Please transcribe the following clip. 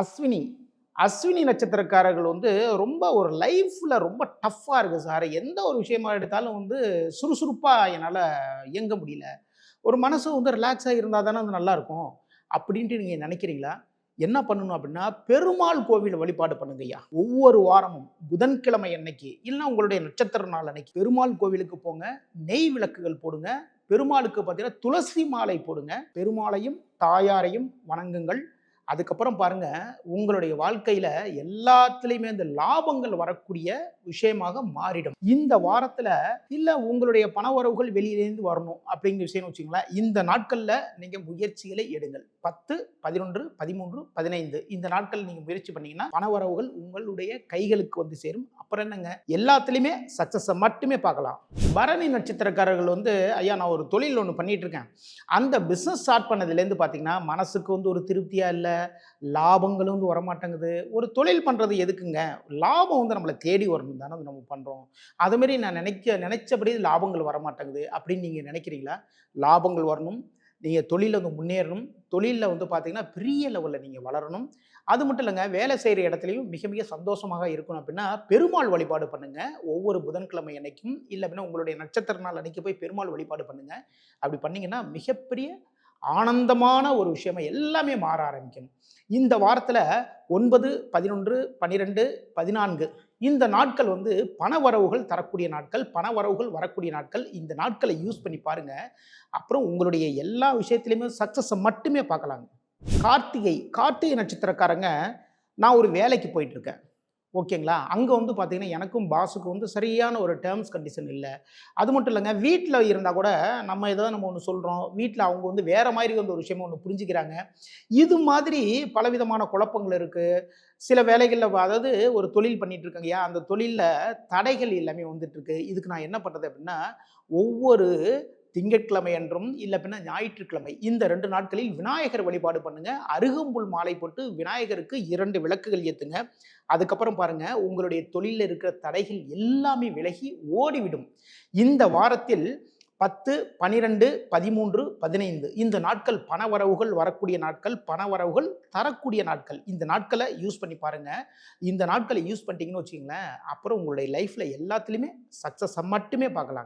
அஸ்வினி. அஸ்வினி நட்சத்திரக்காரர்கள் வந்து ரொம்ப ஒரு லைஃப்பில் ரொம்ப டஃப்பாக இருக்குது சார் எந்த ஒரு விஷயமா எடுத்தாலும் வந்து சுறுசுறுப்பாக என்னால் இயங்க முடியல. ஒரு மனசு வந்து ரிலாக்ஸாக இருந்தால் தானே அது நல்லாயிருக்கும் அப்படின்ட்டு நீங்கள் நினைக்கிறீங்களா? என்ன பண்ணணும் அப்படின்னா பெருமாள் கோவில் வழிபாடு பண்ணுங்க ஐயா. ஒவ்வொரு வாரமும் புதன்கிழமை அன்னைக்கு இல்லைன்னா உங்களுடைய நட்சத்திர நாள் அன்னைக்கு பெருமாள் கோவிலுக்கு போங்க நெய் விளக்குகள் போடுங்க பெருமாளுக்கு பார்த்தீங்கன்னா துளசி மாலை போடுங்க. பெருமாளையும் தாயாரையும் வணங்குங்கள். அதுக்கப்புறம் பாருங்க உங்களுடைய வாழ்க்கையில எல்லாத்துலேயுமே இந்த லாபங்கள் வரக்கூடிய விஷயமாக மாறிடும். இந்த வாரத்துல இல்ல உங்களுடைய பண உறவுகள் வெளியிலேருந்து வரணும் அப்படிங்கிற விஷயம் வச்சுங்களேன் இந்த நாட்கள்ல நீங்க முயற்சிகளை எடுங்கள். பத்து பதினொன்று பதிமூன்று பதினைந்து இந்த நாட்கள் நீங்க முயற்சி பண்ணீங்கன்னா பண உறவுகள் உங்களுடைய கைகளுக்கு வந்து சேரும். அப்புறம் என்னங்க? எல்லாத்துலேயுமே சக்சஸை மட்டுமே பார்க்கலாம். பரணி நட்சத்திரக்காரர்கள் வந்து ஐயா நான் ஒரு தொழில் ஒன்று பண்ணிட்டு இருக்கேன். அந்த பிஸ்னஸ் ஸ்டார்ட் பண்ணதுலேருந்து பார்த்தீங்கன்னா மனசுக்கு வந்து ஒரு திருப்தியா இல்லை லாபங்களும் வந்து வரமாட்டேங்குது. ஒரு தொழில் பண்ணுறது எதுக்குங்க? லாபம் வந்து நம்மளை தேடி வரணும் தானே அது நம்ம பண்ணுறோம் அதுமாரி நான் நினைக்க நினைச்சபடி லாபங்கள் வரமாட்டேங்குது அப்படின்னு நீங்கள் நினைக்கிறீங்களா? லாபங்கள் வரணும். நீங்கள் தொழிலில் வந்து முன்னேறணும். தொழிலில் வந்து பார்த்தீங்கன்னா பெரிய லெவலில் நீங்கள் வளரணும். அது மட்டும் இல்லைங்க வேலை செய்கிற இடத்துலையும் மிக மிக சந்தோஷமாக இருக்கணும் அப்படின்னா பெருமாள் வழிபாடு பண்ணுங்கள் ஒவ்வொரு புதன்கிழமை அன்னைக்கும் இல்லை அப்படின்னா உங்களுடைய நட்சத்திர நாள் அன்னைக்கு போய் பெருமாள் வழிபாடு பண்ணுங்கள் அப்படி பண்ணிங்கன்னா மிகப்பெரிய ஆனந்தமான ஒரு விஷயமா எல்லாமே மாற ஆரம்பிக்கும். இந்த வாரத்தில் ஒன்பது பதினொன்று பன்னிரெண்டு பதினான்கு இந்த நாட்கள் வந்து பண வரவுகள் தரக்கூடிய நாட்கள் பண வரவுகள் வரக்கூடிய நாட்கள். இந்த நாட்களை யூஸ் பண்ணி பாருங்கள் அப்புறம் உங்களுடைய எல்லா விஷயத்துலையுமே சக்ஸஸை மட்டுமே பார்க்கலாங்க. கார்த்திகை கார்த்திகை நட்சத்திரக்காரங்க நான் ஒரு வேலைக்கு போயிட்டுருக்கேன் ஓகேங்களா? அங்கே வந்து பார்த்தீங்கன்னா எனக்கும் பாஸுக்கும் வந்து சரியான ஒரு டேர்ம்ஸ் கண்டிஷன் இல்லை. அது மட்டும் இல்லைங்க வீட்டில் இருந்தால் கூட நம்ம ஏதோ நம்ம ஒன்று சொல்கிறோம் வீட்டில் அவங்க வந்து வேறு மாதிரி வந்து ஒரு விஷயமா ஒன்று புரிஞ்சுக்கிறாங்க. இது மாதிரி பலவிதமான குழப்பங்கள் இருக்குது சில வேலைகளில் அதாவது ஒரு தொழில் பண்ணிகிட்டு இருக்காங்கய்யா அந்த தொழிலில் தடைகள் எல்லாமே வந்துட்டுருக்கு இதுக்கு நான் என்ன பண்ணுறது அப்படின்னா ஒவ்வொரு திங்கட்கிழமை என்றும் இல்லை பின்ன ஞாயிற்றுக்கிழமை இந்த ரெண்டு நாட்களில் விநாயகர் வழிபாடு பண்ணுங்க. அருகம்புல் மாலை போட்டு விநாயகருக்கு இரண்டு விளக்குகள் ஏற்றுங்க அதுக்கப்புறம் பாருங்க உங்களுடைய தொழிலில் இருக்கிற தடைகள் எல்லாமே விலகி ஓடிவிடும். இந்த வாரத்தில் பத்து பனிரெண்டு பதிமூன்று பதினைந்து இந்த நாட்கள் பண வரவுகள் வரக்கூடிய நாட்கள் பண வரவுகள் தரக்கூடிய நாட்கள். இந்த நாட்களை யூஸ் பண்ணி பாருங்க. இந்த நாட்களை யூஸ் பண்ணிட்டீங்கன்னு வச்சுங்களேன் அப்புறம் உங்களுடைய லைஃப்ல எல்லாத்துலேயுமே சக்ஸஸை மட்டுமே பார்க்கலாம்.